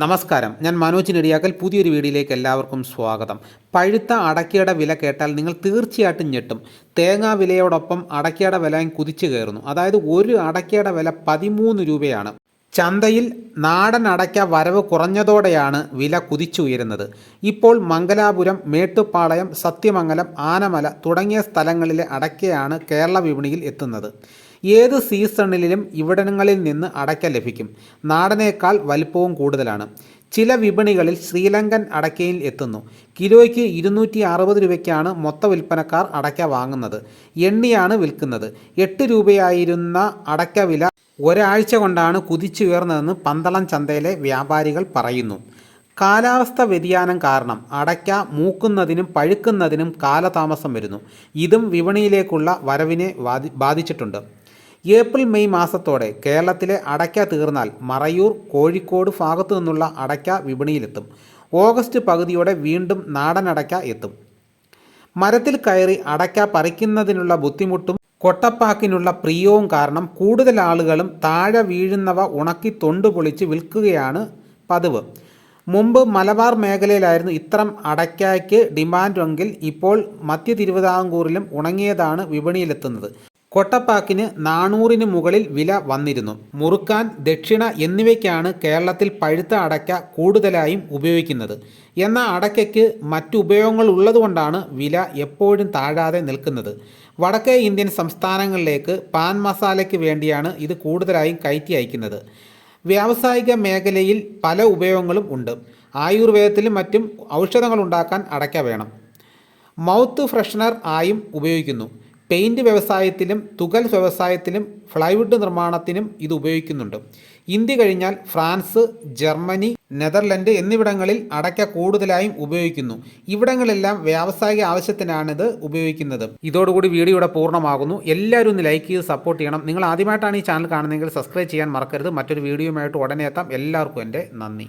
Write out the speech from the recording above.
നമസ്കാരം. ഞാൻ മനോജ് നെടിയാക്കൽ. പുതിയൊരു വീഡിയോയിലേക്ക് എല്ലാവർക്കും സ്വാഗതം. പഴുത്ത അടക്കയുടെ വില കേട്ടാൽ നിങ്ങൾ തീർച്ചയായിട്ടും ഞെട്ടും. തേങ്ങാ വിലയോടൊപ്പം അടക്കയുടെ വിലയും കുതിച്ചു കയറുന്നു. അതായത് ഒരു അടക്കയുടെ വില പതിമൂന്ന് രൂപയാണ്. ചന്തയിൽ നാടൻ അടയ്ക്ക വരവ് കുറഞ്ഞതോടെയാണ് വില കുതിച്ചുയരുന്നത് ഇപ്പോൾ മംഗലാപുരം മേട്ടുപ്പാളയം സത്യമംഗലം ആനമല തുടങ്ങിയ സ്ഥലങ്ങളിലെ അടയ്ക്കയാണ് കേരള വിപണിയിൽ എത്തുന്നത്. ഏത് സീസണിലും ഇവിടങ്ങളിൽ നിന്ന് അടയ്ക്ക ലഭിക്കും. നാടനേക്കാൾ വലിപ്പവും കൂടുതലാണ്. ചില വിപണികളിൽ ശ്രീലങ്കൻ അടയ്ക്കയിൽ എത്തുന്നു. കിലോയ്ക്ക് ഇരുന്നൂറ്റി അറുപത് രൂപയ്ക്കാണ് മൊത്ത വിൽപ്പനക്കാർ അടയ്ക്ക വാങ്ങുന്നത്. എണ്ണിയാണ് വിൽക്കുന്നത്. എട്ട് രൂപയായിരുന്ന അടയ്ക്ക വില ഒരാഴ്ച കൊണ്ടാണ് കുതിച്ചുയർന്നതെന്ന് പന്തളം ചന്തയിലെ വ്യാപാരികൾ പറയുന്നു. കാലാവസ്ഥ വ്യതിയാനം കാരണം അടയ്ക്ക മൂക്കുന്നതിനും പഴുക്കുന്നതിനും കാലതാമസം വരുന്നു. ഇതും വിപണിയിലേക്കുള്ള വരവിനെ ബാധിച്ചിട്ടുണ്ട്. ഏപ്രിൽ മെയ് മാസത്തോടെ കേരളത്തിലെ അടയ്ക്ക തീർന്നാൽ മറയൂർ കോഴിക്കോട് ഭാഗത്തു നിന്നുള്ള അടയ്ക്ക വിപണിയിലെത്തും. ഓഗസ്റ്റ് പകുതിയോടെ വീണ്ടും നാടൻ അടയ്ക്ക എത്തും. മരത്തിൽ കയറി അടയ്ക്ക പറിക്കുന്നതിനുള്ള ബുദ്ധിമുട്ടും കൊട്ടപ്പാക്കിനുള്ള പ്രിയവും കാരണം കൂടുതൽ ആളുകളും താഴെ വീഴുന്നവ ഉണക്കി തൊണ്ടുപൊളിച്ച് വിൽക്കുകയാണ് പതിവ്. മുമ്പ് മലബാർ മേഖലയിലായിരുന്നു ഇത്തരം അടയ്ക്കായ്ക്ക് ഡിമാൻഡെങ്കിൽ ഇപ്പോൾ മധ്യ തിരുവിതാംകൂറിലും ഉണങ്ങിയതാണ് വിപണിയിലെത്തുന്നത്. കൊട്ടപ്പാക്കിന് നാനൂറിന് മുകളിൽ വില വന്നിരുന്നു. മുറുക്കാൻ ദക്ഷിണ എന്നിവയ്ക്കാണ് കേരളത്തിൽ പഴുത്ത അടയ്ക്ക കൂടുതലായും ഉപയോഗിക്കുന്നത്. എന്നാൽ അടയ്ക്കയ്ക്ക് മറ്റുപയോഗങ്ങൾ ഉള്ളതുകൊണ്ടാണ് വില എപ്പോഴും താഴാതെ നിൽക്കുന്നത്. വടക്കേ ഇന്ത്യൻ സംസ്ഥാനങ്ങളിലേക്ക് പാൻ മസാലയ്ക്ക് വേണ്ടിയാണ് ഇത് കൂടുതലായും കയറ്റി അയക്കുന്നത്. വ്യാവസായിക മേഖലയിൽ പല ഉപയോഗങ്ങളും ഉണ്ട്. ആയുർവേദത്തിലും മറ്റും ഔഷധങ്ങൾ ഉണ്ടാക്കാൻ അടയ്ക്ക വേണം. മൗത്ത് ഫ്രഷ്നർ ആയും ഉപയോഗിക്കുന്നു. പെയിന്റ് വ്യവസായത്തിലും തുകൽ വ്യവസായത്തിലും ഫ്ലൈവുഡ് നിർമ്മാണത്തിനും ഇത് ഉപയോഗിക്കുന്നുണ്ട്. ഇന്ത്യ കഴിഞ്ഞാൽ ഫ്രാൻസ് ജർമ്മനി നെതർലൻഡ് എന്നിവിടങ്ങളിൽ അടയ്ക്ക കൂടുതലായും ഉപയോഗിക്കുന്നു. ഇവിടങ്ങളെല്ലാം വ്യാവസായിക ആവശ്യത്തിനാണിത് ഉപയോഗിക്കുന്നത്. ഇതോടുകൂടി വീഡിയോ ഇവിടെ പൂർണമാകുന്നു. എല്ലാവരും ഒന്ന് ലൈക്ക് ചെയ്ത് സപ്പോർട്ട് ചെയ്യണം. നിങ്ങൾ ആദ്യമായിട്ടാണ് ഈ ചാനൽ കാണുന്നതെങ്കിൽ സബ്സ്ക്രൈബ് ചെയ്യാൻ മറക്കരുത്. മറ്റൊരു വീഡിയോയുമായിട്ട് ഉടനെ എത്താം. എല്ലാവർക്കും എന്റെ നന്ദി.